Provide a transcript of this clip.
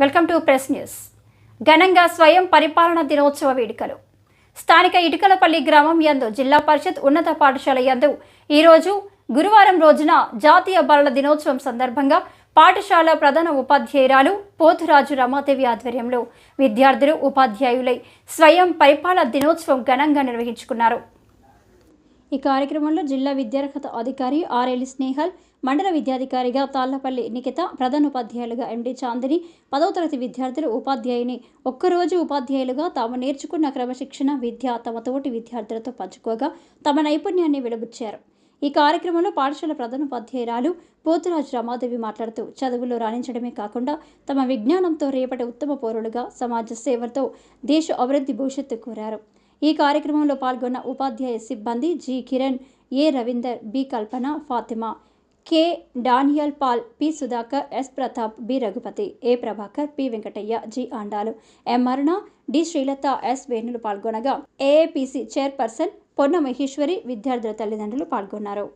Welcome to press news. ఘనంగా స్వయం పరిపాలన దినోత్సవ వేడుకలు. స్థానిక ఇటుకలపల్లి గ్రామం యందు జిల్లా పరిషత్ ఉన్నత పాఠశాల యందు ఈరోజు గురువారం రోజున జాతీయ బాలల దినోత్సవం సందర్భంగా పాఠశాల ప్రధాన ఉపాధ్యాయురాలు పోతురాజు రమాదేవి ఆధ్వర్యంలో విద్యార్థులు ఉపాధ్యాయులై స్వయం పరిపాలన దినోత్సవం ఘనంగా నిర్వహించుకున్నారు. ఈ కార్యక్రమంలో జిల్లా విద్యార్హత అధికారి ఆర్ఎల్ స్నేహల్ మండల విద్యాధికారిగా తాళ్ళపల్లి నిఖిత ప్రధానోపాధ్యాయులుగా ఎండి చాందిని పదవ తరగతి విద్యార్థులు ఉపాధ్యాయుని ఒక్కరోజు ఉపాధ్యాయులుగా తాము నేర్చుకున్న క్రమశిక్షణ విద్య తమ తోటి విద్యార్థులతో పంచుకోగా తమ నైపుణ్యాన్ని వెలుబుచ్చారు. ఈ కార్యక్రమంలో పాఠశాల ప్రధానోపాధ్యాయురాలు పోతురాజు రమాదేవి మాట్లాడుతూ చదువులో రాణించడమే కాకుండా తమ విజ్ఞానంతో రేపటి ఉత్తమ పౌరులుగా సమాజ సేవతో దేశ అభివృద్ధి భవిష్యత్తు కోరారు. ఈ కార్యక్రమంలో పాల్గొన్న ఉపాధ్యాయ సిబ్బంది G Kiran A Ravinder B Kalpana Fatima K Daniel Paul P Sudhakar S Pratap B Raghupathi A Prabhakar P Venkataiah G Andalu M Aruna D Srilatha S Venulu పాల్గొనగా AAPC chairperson Ponna Maheshwari విద్యార్థుల తల్లిదండ్రులు పాల్గొన్నారు.